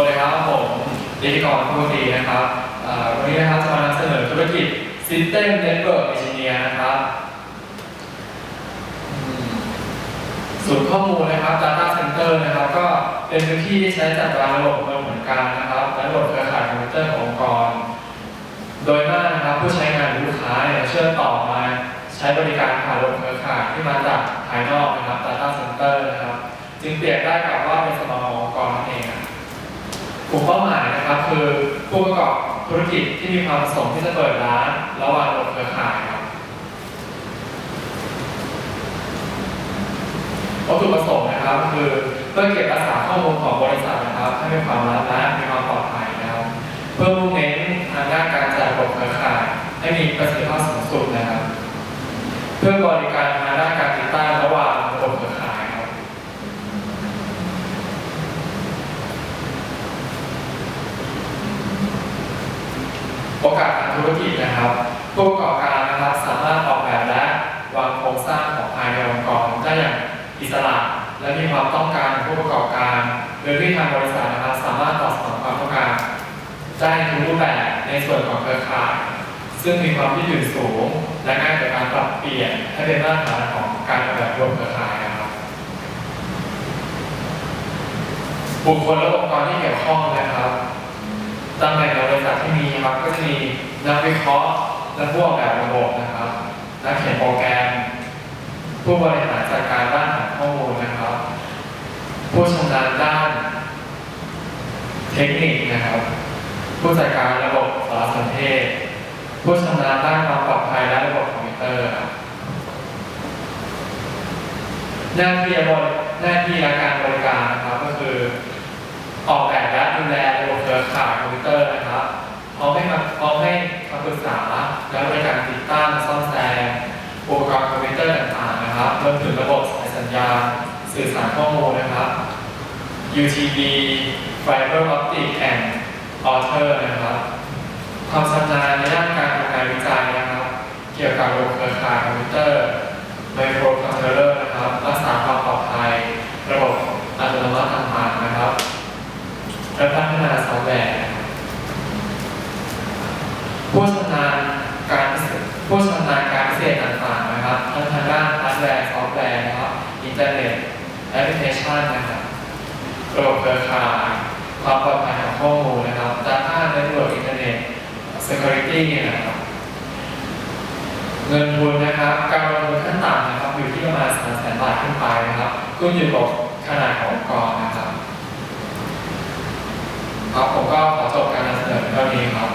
วัสดีครับผมนิติกรผู้ดีนะครับวันนี้นะครับจะมานำเสนอธุรกิจ System Network Engineer นะครับอืมศูนย์ข้อมูลนะครับ Data Center นะครับ ก็เป็นพื้นที่ที่ใช้จัดวางระบบประมวลการนะครับและระบบเครือข่ายคอมพิวเตอร์ขององค์กร โดยมากนะครับผู้ใช้งานหรือลูกค้าเนี่ยเชื่อมต่อมาใช้บริการผ่านระบบเครือข่ายที่มาจากภายนอกนะครับ Data Center นะครับ จึงเปรียบได้กับว่า กลุ่มเป้าหมายนะครับคือผู้ประกอบธุรกิจที่มีความประสงค์ที่จะเปิดร้านระหว่างเครือข่ายครับวัตถุประสงค์นะครับ คือเพื่อเก็บรักษาข้อมูลของบริษัทนะครับ ให้มีความลับและมีความปลอดภัยนะครับ เพื่อมุ่งเน้นทางด้านการจัดระบบเครือข่าย ให้มีประสิทธิภาพสูงสุดนะครับ เพื่อบริการทางด้านการติดตั้งระหว่างระบบเครือข่ายครับ โอกาสทางธุรกิจนะครับผู้ประกอบการนะครับสามารถออกแบบและวางโครงสร้างของภายในองค์กรได้อย่างอิสระ และมีความต้องการของผู้ประกอบการโดยที่ทางบริษัทนะครับสามารถตอบสนองความต้องการได้ทุกรูปแบบในส่วนของเครือข่าย ซึ่งมีความยืดหยุ่นสูง และง่ายต่อการปรับเปลี่ยนให้เป็นมาตรฐานของการออกแบบรวมเครือข่ายนะครับบุคคลและองค์กรที่เกี่ยวข้องนะครับตำแหน่ง ในบริษัทที่มีครับก็จะมีนักวิเคราะห์และผู้ออกแบบระบบนะครับนักเขียนโปรแกรม ผู้บริหารจัดการด้านฐานข้อมูลนะครับ ผู้ชำนาญด้าน เทคนิคนะครับ ผู้จัดการระบบสารสนเทศ ผู้ชำนาญด้านความปลอดภัยและระบบคอมพิวเตอร์หน้าที่บริหน้าที่และการบริการนะครับก็คือ ออกแบบและดูแลระบบเครือข่าย พร้อมให้มาพร้อมให้คำปรึกษาและบริการติดตั้งซ่อมแซมอุปกรณ์คอมพิวเตอร์ต่างๆนะครับรวมถึงระบบสายสัญญาณสื่อสารข้อมูลนะครับ UTB Fiber Optic and Alter นะครับความชำนาญในด้านการทำงานวิจัยนะครับ เกี่ยวกับระบบเครือข่ายคอมพิวเตอร์ไมโครคอนโทรลเลอร์นะครับรักษาความปลอดภัยระบบอัตโนมัติต่างๆนะครับและพัฒนาซอฟต์แวร์นะครับผู้ชำนาญการพิเศษ ผู้ชำนาการพิเศษต่างๆนะครับทั้งทางด้านฮาร์ดแวร์ซอฟต์แวร์นะครับอินเทอร์เน็ตแอปพลิเคชันนะครับระบบเครือข่ายความปลอดภัยของข้อมูลนะครับ Data Network Internet Security เนี่ยนะครับเงินทุนนะครับ การลงทุนขั้นต่ำนะครับอยู่ที่ประมาณ3แสนบาทขึ้นไปนะครับขึ้นอยู่กับขนาดขององค์กรนะครับครับผมก็ขอจบการนำเสนอเท่านี้ครับ